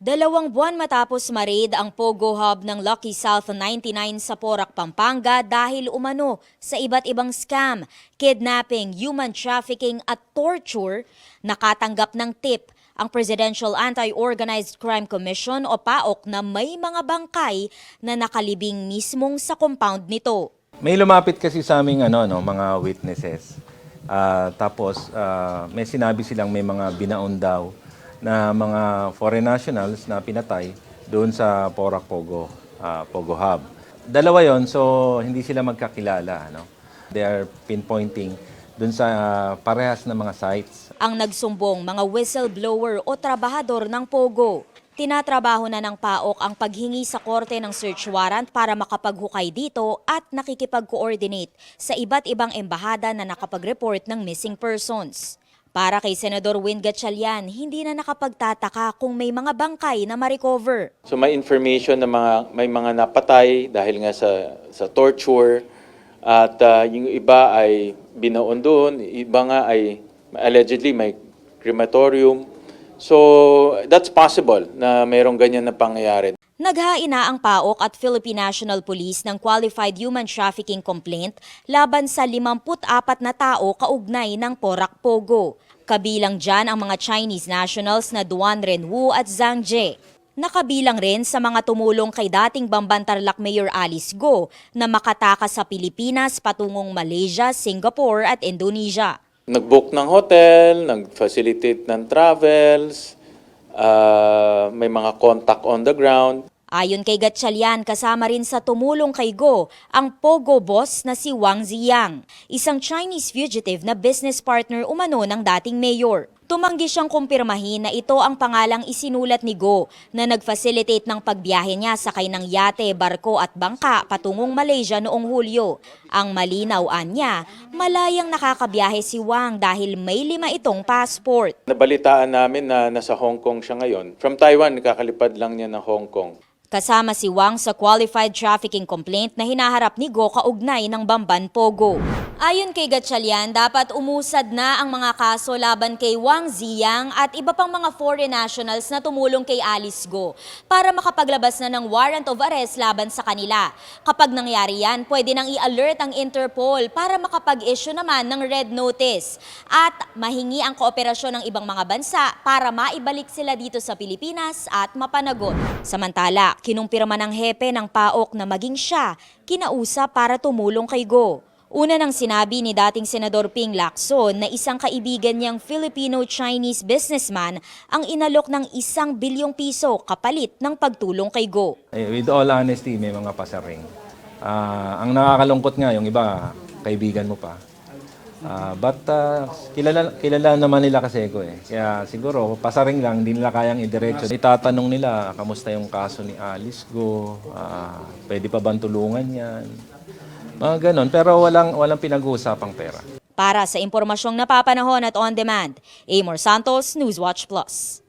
Dalawang buwan matapos ma-raid ang Pogo Hub ng Lucky South 99 sa Porac, Pampanga dahil umano sa iba't ibang scam, kidnapping, human trafficking at torture, nakatanggap ng tip ang Presidential Anti-Organized Crime Commission o PAOK na may mga bangkay na nakalibing mismong sa compound nito. May lumapit kasi sa aming ano, no, mga witnesses. Ah, tapos ah, may sinabi silang may mga binaon daw na mga foreign nationals na pinatay doon sa Porac Pogo, ah, Pogo Hub. Dalawa yon so hindi sila magkakilala. No? They are pinpointing doon sa ah, parehas na mga sites. ang nagsumbong mga whistleblower o trabahador ng Pogo. Tinatrabaho na ng PAOK ang paghingi sa korte ng search warrant para makapaghukay dito at nakikipag-coordinate sa iba't ibang embahada na nakapag-report ng missing persons. Para kay Senador Win Gatchalian, hindi na nakapagtataka kung may mga bangkay na ma-recover. So may information na mga may mga napatay dahil nga sa sa torture at ah, yung iba ay binaon doon, iba nga ay allegedly may crematorium. So that's possible na mayroong ganyan na pangyayari. Naghain na ang PAOK at Philippine National Police ng Qualified Human Trafficking Complaint laban sa 54 na tao kaugnay ng Porac Pogo. Kabilang dyan ang mga Chinese nationals na Duan Renwu at Zhang Jie. Nakabilang rin sa mga tumulong kay dating Bambantarlak Mayor Alice Go na makatakas sa Pilipinas patungong Malaysia, Singapore at Indonesia. Nag-book ng hotel, nag-facilitate ng travels, ah, may mga contact on the ground. Ayon kay Gatchalian, kasama rin sa tumulong kay Go ang Pogo boss na si Wang Ziyang, isang Chinese fugitive na business partner umano ng dating mayor. Tumanggi siyang kumpirmahin na ito ang pangalang isinulat ni Go na nag-facilitate ng pagbiyahe niya sakay ng yate, barko at bangka patungong Malaysia noong Hulyo. Ang malinawan niya, malayang nakakabiyahe si Wang dahil may lima itong passport. Nabalitaan namin na nasa Hong Kong siya ngayon. From Taiwan, kakalipad lang niya ng Hong Kong. Kasama si Wang sa qualified trafficking complaint na hinaharap ni Go kaugnay ng Bamban Pogo. Ayon kay Gatchalian, dapat umusad na ang mga kaso laban kay Wang Ziyang at iba pang mga foreign nationals na tumulong kay Alice Go para makapaglabas na ng warrant of arrest laban sa kanila. Kapag nangyari yan, pwede nang i-alert ang Interpol para makapag-issue naman ng red notice at mahingi ang kooperasyon ng ibang mga bansa para maibalik sila dito sa Pilipinas at mapanagot. Samantala, kinumpirma ng hepe ng PAOK na maging siya kinausap para tumulong kay Go. Una nang sinabi ni dating Senador Ping Lacson na isang kaibigan niyang Filipino-Chinese businessman ang inalok ng isang bilyong piso kapalit ng pagtulong kay Go. Eh, with all honesty, may mga pasaring. Ah, ang nakakalungkot nga, yung iba, kaibigan mo pa. Ah, but ah, kilala, kilala naman nila kasi ko eh. Kaya siguro, pasaring lang, hindi nila kayang idiretso. Itatanong nila, kamusta yung kaso ni Alice Go? Ah, pwede pa bang tulungan yan? Mga ganon. Pero walang, walang pinag-uusapang pera. Para sa impormasyong napapanahon at on demand, Amor Santos, Newswatch Plus.